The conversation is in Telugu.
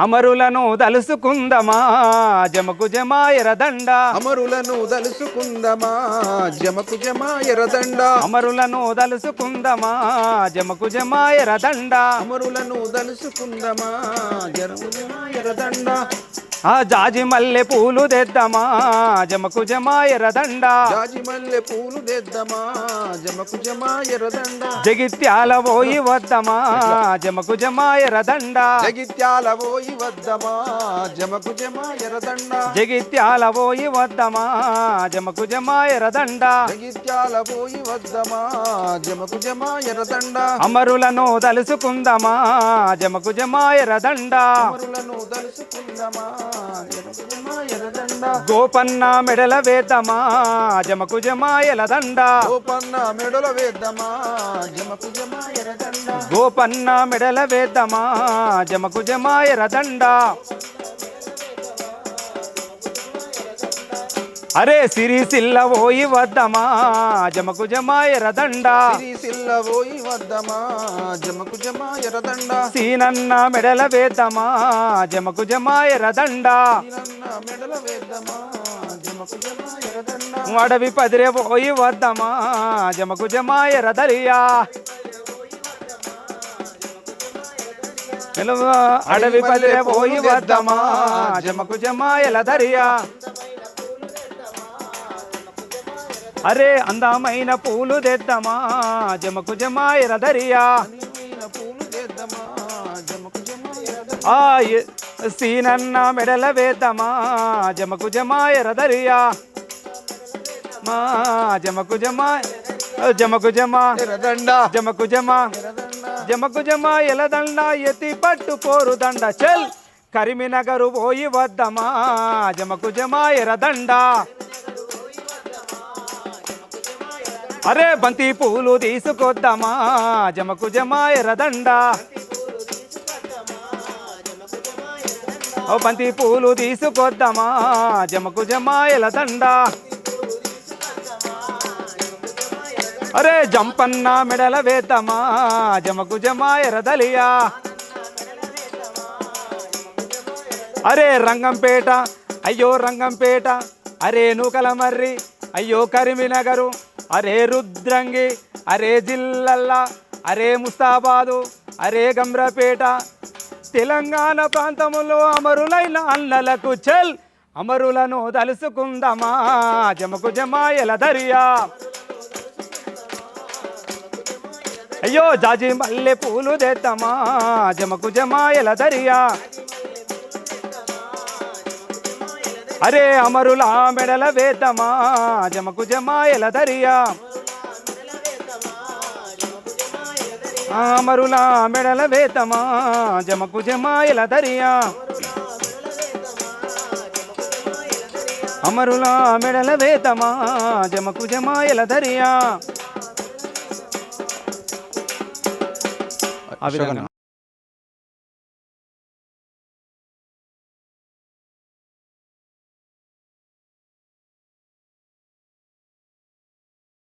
అమరులను దలుసుకుందమా? జమకు జమాయరదండ అమరులను దలుసుకుందమా? జమకు జమ ఎరదండ అమరులను దలుసుకుందమా? జమకు జమాయరదండ అమరులను దలుసుకుందమా? జమకు జమ ఎరదండ ఆ జాజి మల్లె పూలు తెద్దమా? జమకు జమాయరదండ జాజి మల్లె పూలు తెద్దమా? జమకు జమ ఎరదండ జగిత్యాల పోయి వద్దమా? జమకు జమాయరదండ జగిత్యాల పోయి వద్దమా? జమకు జమ ఎరదండ జగిత్యాల పోయి వద్దమా? జమకు జమాయరదండ జగిత్యాల పోయి వద్దమా? జమకు జమ ఎరదండ అమరులను దలుసుకుందమా జమకు జమాయరదండ అమరులను దలుసుకుందమా జమకు జమ ఎరదండ గోపన్న మెడల వేద్దమా జమకు జమాయలదండ గోపన్న మెడల వేద్దమా జమకు జమ ఎరదండ గోపన్న మెడల వేద్దమా జమకు జమాయరదండ అరే సిరిసిల్ల పోయి వద్దమా? జమకు జమాయరదండ సిరిసిల్ల పోయి వద్దమా? జమకు జమ ఎరదండ సీనన్న మెడల వేద్దమా? జమకు జమాయరదండ ఈనన్న మెడల వేద్దమా? అడవి పదిరే పోయి వద్దమా? జమకు జమాయరదరియా పిలువ అడవి పదిరే పోయి వద్దమా? జమకు జమాయలదరియా అరే అందమైన పూలు తెద్దమా? జమకు జమాయరదరియా ఆ సీనన్న మెడల వేద్దమా? జమకు జమాయరదరియా మా జమకు జమా జమకు జమా ఎరదండ. జమకు జమా జమకు జమా ఎలదండ ఎత్తి పట్టు పోరు దండ. చెల్ కరిమినగరు పోయి వద్దమా? జమకు జమా ఎరదండ అరే బంతి పూలు తీసుకొద్దామా? జమకు జమాయ రదండా. ఓ బంతి పూలు తీసుకొద్దామా? జమకు జమాయల ఎలదండ అరే జంపన్న మెడల వేద్దామా? జమకు జమాయ రదలియా. అరే రంగంపేట అయ్యో రంగంపేట అరే నూకల మర్రి అయ్యో కరిమినగరు. అరే రుద్రంగి అరే జిల్లల్లా అరే ముస్తాబాదు అరే గమ్రపేట. తెలంగాణ ప్రాంతములో అమరులైన అన్నలకు చెల్. అమరులను తలుసుకుందామా జమకు జమాయల దరియా. అయ్యో జాజి మల్లె పూలు దేత్తమా జమకు జమాయల దరియా. అరే అమరుల మెడల వేద్దామా జమకు జమాయల దరియా? అమరుల మెడల వేద్దామా జమకు జమాయల దరియా? అమరుల మెడల వేద్దామా జమకు జమాయల దరియా? ఆ